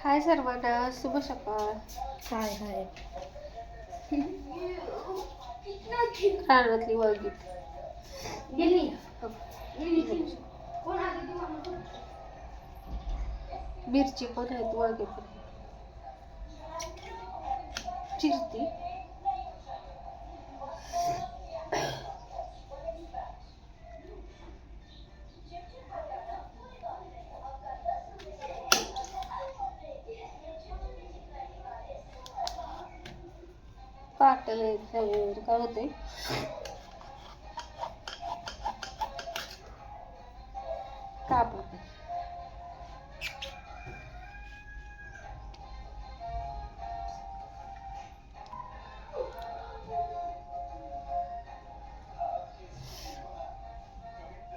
हाय सर्वांना शुभ सकाळ. हाय हाय. रानातली वाळगी. मिरची पण आहेत वाळगे पण आहेत. चिरती. पाटल काय होते कापड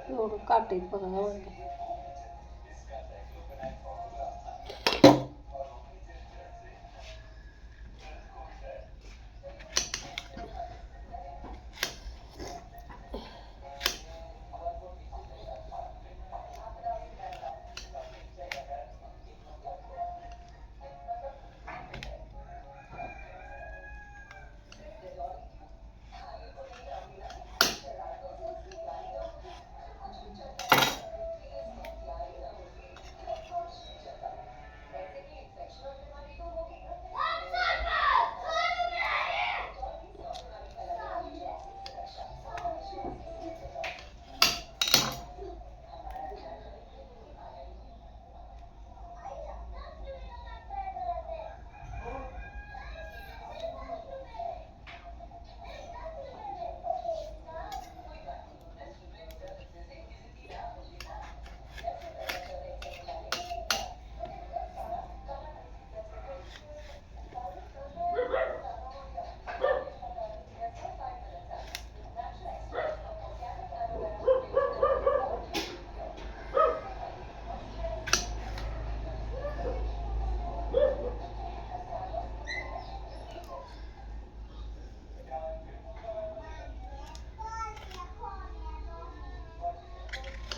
एवढं काटे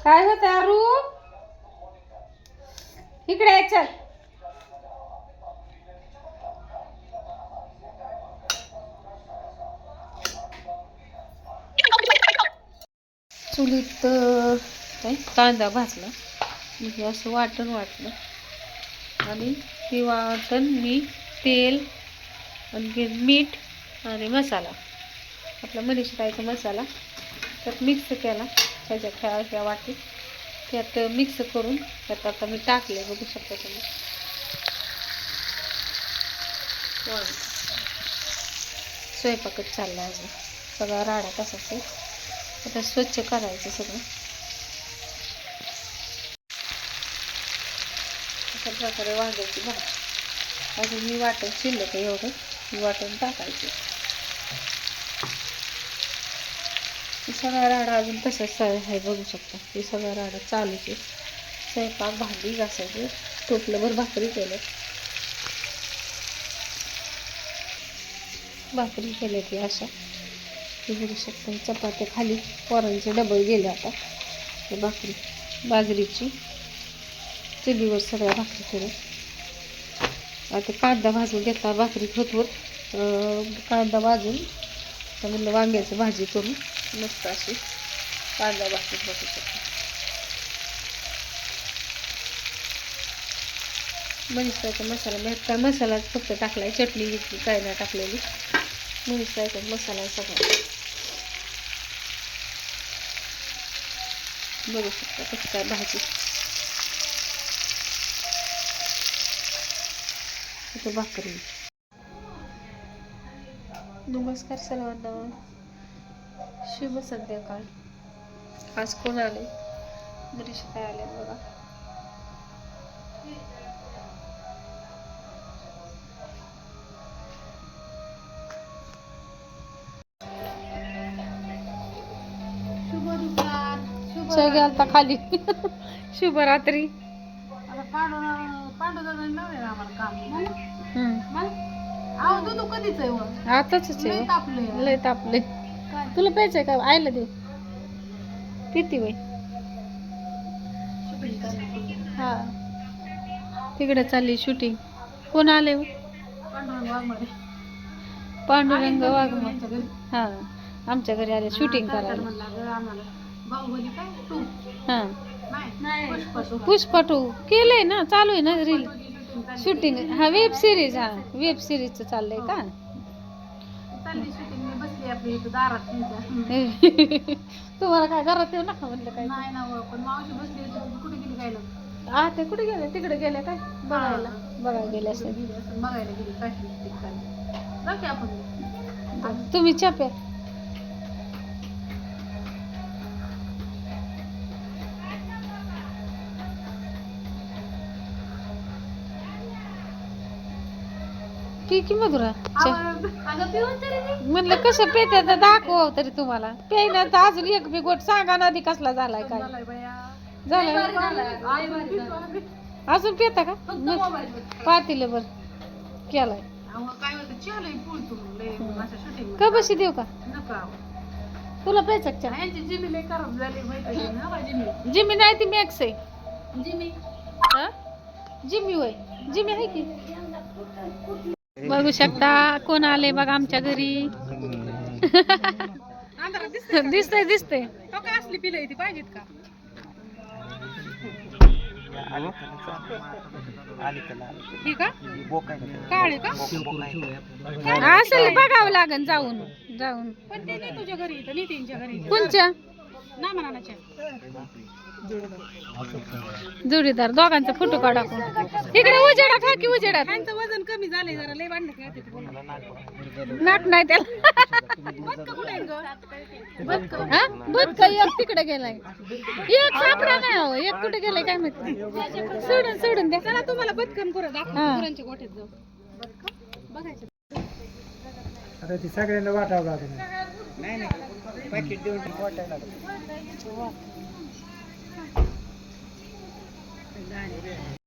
काय होत अरू इकडे चल. चुलीत कांदा भाजला. म्हणजे असं वाटण वाटलं. आणि ते वाटण मी तेल आणखी मीठ आणि मसाला. आपला मनीषरायचा मसाला. त्यात मिक्स केला. ह्याच्या ह्या ह्या वाटीत त्यात मिक्स करून त्यात आता मी टाकले बघू शकता तुम्ही. स्वयंपाकच चालला अजून. सगळा राडा तसाच ते आता स्वच्छ करायचं सगळं. अशा प्रकारे वांग्याची भाजी. अजून मी वाटण शिल्लक एवढं. मी वाटण टाकायचे. सगळा राडा अजून तसंच आहे बघू शकता. हे सगळा राडा चालूच. आहे स्वयंपाक भांडी घासायचे. टोपलंभर भाकरी केलं भाकरी केल्या ती अशा. बघू शकता चपात्या खाली. पोरांचे डबल गेले आता. हे भाकरी. बाजरीची. चुलीवर सगळ्या भाकरी केल्या. आता कांदा भाजून घेतला भाकरी होतवर कांदा भाजून तर म्हणलं वांग्याची भाजी करून मस्त अशी. कांदा भाजी बसू शकतो. मनीषाचा मसाला मी काय मसाला फक्त टाकलाय चटणी घेतली काय नाही टाकलेली. मनीषाचा मसाला सगळा. बघू शकता कसं काय भाजी. भाकरी. नमस्कार सर्वांना. शुभ संध्याकाळ. आज कोण आले? मनीषा काय आले बघा. शुभ दुपार. शुभ सगळे आता खाली. शुभरात्री आता पांडू पांडुदादा नव्हे आम्हाला काम. हम्म. अहो दूध कधीच आहे वर? आताच लय आहे तापलंय. लय तापले तुला प्यायचंय का? आयला दे. किती वय हा. तिकडे चालली शूटिंग कोण आले हो? पांडुरंग वाघमारे. वाघ हा. आमच्या घरी आले शूटिंग करायला. हां. गं पुष्पा केलंय ना? चालू आहे ना रील शूटिंग शूटिंग हा वेब सिरीज हा. वेब सिरीजचं चाललंय का? इथं दारात तुमच्या तुम्हाला काय घरात येऊ नका म्हणलं काय? नाही ना हो, पण मावशी बसली होती कुठे गेली काय आ ते कुठे गेले? तिकडे गेले काय? बघायला. बघायला गेले असेल. गेली बघायला गेली ठिकाणी जाऊ की आपण. तुम्ही चप्या पी की मधुरा. म्हणलं कसं पेत्या तर दाखव तरी तुम्हाला. पेण्यात तर अजून एक बी गोट सांगा ना आधी कसला झालाय काय. झालाय अजून पितो पेता का. पातील बर. केलाय. का बशी देऊ का. तुला प्यायचा चहा? जिमी नाही ती मॅक्स आहे. जिमी. हा? जिमी होय. जिमी आहे की? बघू शकता कोण आले बघा आमच्या घरी. दिसतंय दिसतंय. असली पिलं ती पाहिजेत का? का? काळे का? असेल बघावं लागन जाऊन जाऊन. पण ते नाही तुझ्या घरी नितीनच्या घरी. कोणच्या? ना म्हणाच्या जोडीदार दोघांचा फोटो काढा आपण. इकडे उजेडात हा की उजेडात त्यांचं वजन कमी झालंय जरा ते बोलणं. नाक नाही त्याला बदकं कुठे आहे गं? बदकं. हा बघ का एक तिकडे गेलाय एक सापडा नाही अहो एक कुठे गेलाय काय माहिती सोडून सोडून द्या चला तुम्हाला बदकम करू दाखव हा. गुरांच्या गोठ्यात जाऊ बदकं बघायचं आता ती सगळ्यांना वाटावं लागेल 现在有。